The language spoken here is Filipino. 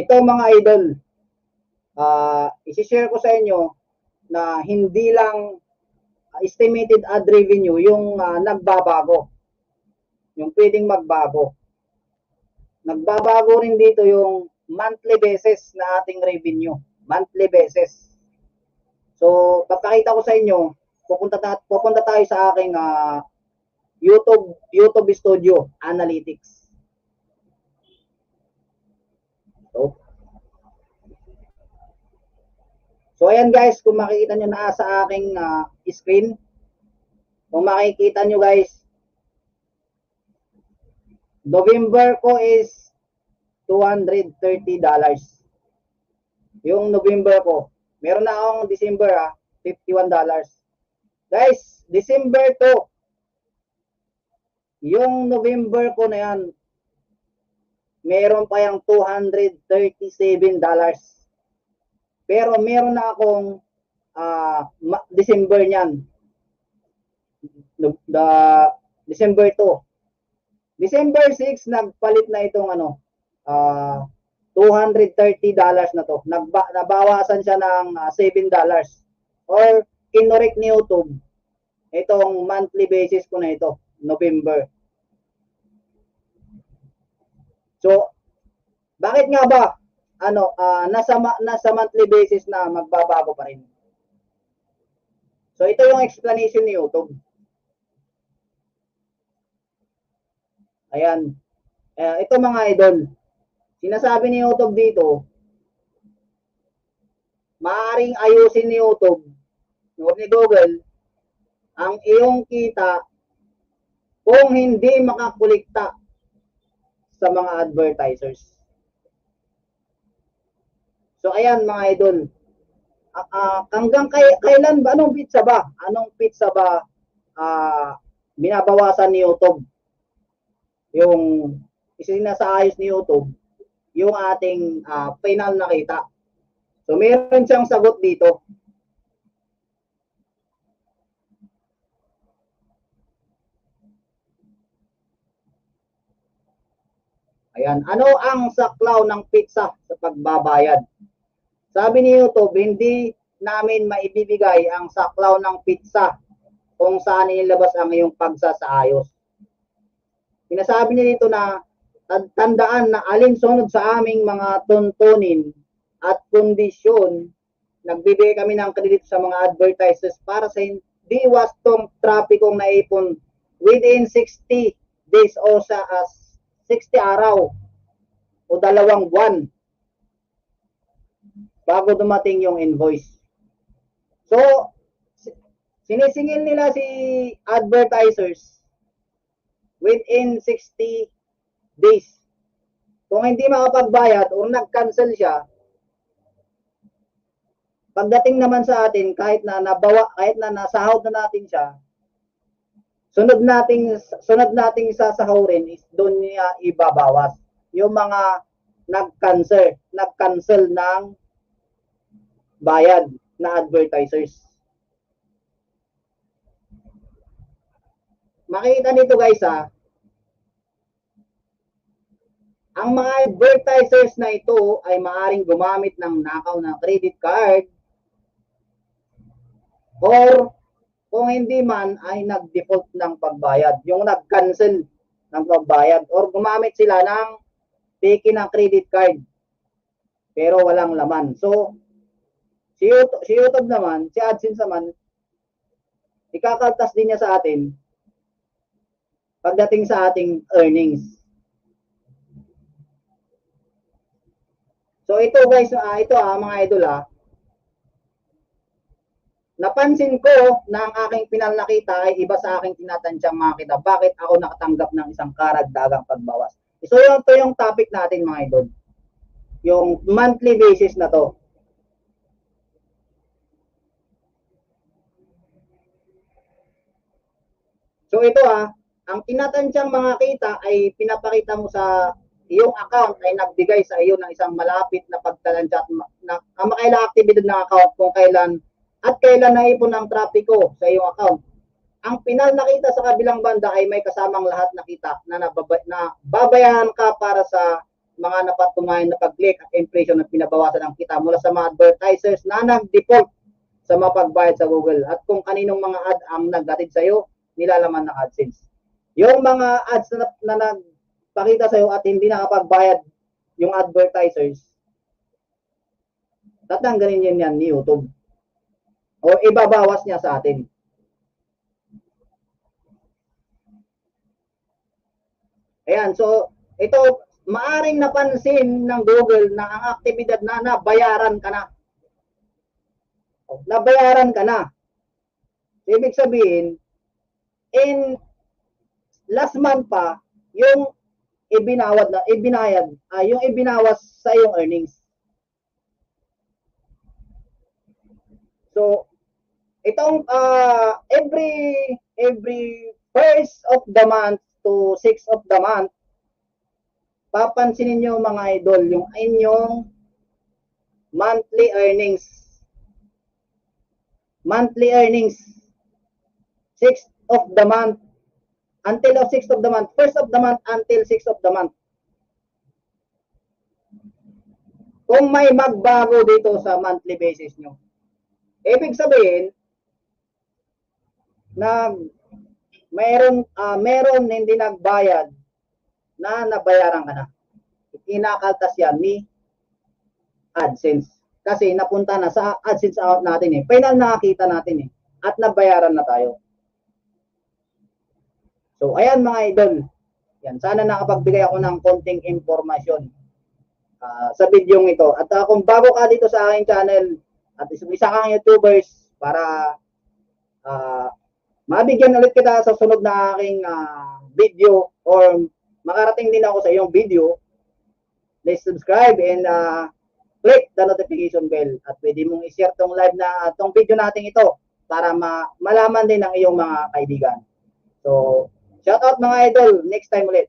ito mga idol, uh, isi-share ko sa inyo na hindi lang estimated ad revenue yung uh, nagbabago. Yung pwedeng magbago. Nagbabago rin dito yung monthly basis na ating revenue. Monthly basis. So, papakita ko sa inyo, pupunta, ta- pupunta tayo sa aking uh, YouTube YouTube Studio Analytics. So, so ayan guys, kung makikita nyo na sa aking uh, screen, kung makikita nyo guys, November ko is $230. Yung November ko. Meron na akong December ah, $51. Guys, December to, yung November ko na yan, meron pa yung $237. Pero meron na akong uh, December niyan. The December 2. December 6 nagpalit na itong ano uh, $230 na to. Nagba, nabawasan siya ng uh, $7 or kinorek ni YouTube itong monthly basis ko na ito. November. So, bakit nga ba ano uh, nasa nasa monthly basis na magbabago pa rin? So, ito yung explanation ni YouTube. Ayan. Uh, ito mga idol. Sinasabi ni YouTube dito, maaring ayusin ni YouTube o ni Google ang iyong kita kung hindi makakulikta sa mga advertisers. So ayan mga idol. Uh, uh, hanggang kay, kailan ba anong pizza ba? Anong pizza ba uh, binabawasan ni YouTube? Yung isinasaayos ni YouTube yung ating uh, final na kita. So meron siyang sagot dito. Ayan, ano ang saklaw ng pizza sa pagbabayad? Sabi ni YouTube, hindi namin maibibigay ang saklaw ng pizza kung saan nilabas ang iyong pagsasaayos. Sinasabi niya dito na tandaan na alinsunod sa aming mga tuntunin at kondisyon, nagbibigay kami ng credit sa mga advertisers para sa hindi wastong trapikong naipon within 60 days o sa as 60 araw o dalawang buwan bago dumating yung invoice. So, sinisingil nila si advertisers within 60 days. Kung hindi makapagbayad o nag-cancel siya, pagdating naman sa atin, kahit na nabawa, kahit na nasahod na natin siya, sunod nating sunod nating sasahurin is doon niya ibabawas yung mga nag-cancel, nag-cancel ng bayad na advertisers. Makita nito guys ha, ang mga advertisers na ito ay maaring gumamit ng nakaw na credit card or kung hindi man ay nag-default ng pagbayad, yung nag-cancel ng pagbayad or gumamit sila ng peke ng credit card pero walang laman. So, si YouTube, si YouTube naman, si AdSense naman, ikakaltas din niya sa atin pagdating sa ating earnings. So ito guys, uh, ito ah, mga idol ah, napansin ko na ang aking pinal nakita ay iba sa aking tinatansyang makita. Bakit ako nakatanggap ng isang karagdagang pagbawas? So yun, ito yung topic natin mga idol. Yung monthly basis na to. So ito ah, ang tinatansyang mga kita ay pinapakita mo sa iyong account ay nagbigay sa iyo ng isang malapit na pagtalansya at na, ang makailang aktibidad ng account kung kailan at kailan naipon ang trapiko sa iyong account. Ang pinal nakita sa kabilang banda ay may kasamang lahat na kita na, nababa, na babayaran ka para sa mga napatunayan na pag-click at impression at pinabawasan ang kita mula sa mga advertisers na nag-default sa mga pagbayad sa Google at kung kaninong mga ad ang nagdatid sa iyo nilalaman ng AdSense. Yung mga ads na, na nagpakita sa iyo at hindi nakapagbayad yung advertisers, tatanggalin yan yan ni YouTube. O ibabawas niya sa atin. Ayan, so ito maaring napansin ng Google na ang aktibidad na nabayaran ka na. Nabayaran ka na. Ibig sabihin, in last month pa, yung ibinawad na, ibinayad, ah, yung ibinawas sa iyong earnings. So, itong uh, every every first of the month to sixth of the month, papansinin nyo mga idol yung inyong monthly earnings. Monthly earnings. Sixth of the month until of sixth of the month. First of the month until sixth of the month. Kung may magbago dito sa monthly basis nyo, ibig sabihin, na mayroon ah, meron hindi nagbayad na nabayaran ka na. Kinakaltas yan ni AdSense. Kasi napunta na sa AdSense account natin eh. Final nakakita natin eh. At nabayaran na tayo. So, ayan mga idol. Yan, sana nakapagbigay ako ng konting impormasyon ah, sa video ito. At ah, kung bago ka dito sa aking channel at isa, kang YouTubers para ah, mabigyan ulit kita sa sunod na aking ah, video or makarating din ako sa iyong video, please subscribe and uh, click the notification bell at pwede mong i-share tong live na tong video natin ito para ma malaman din ng iyong mga kaibigan. So, shout out mga idol, next time ulit.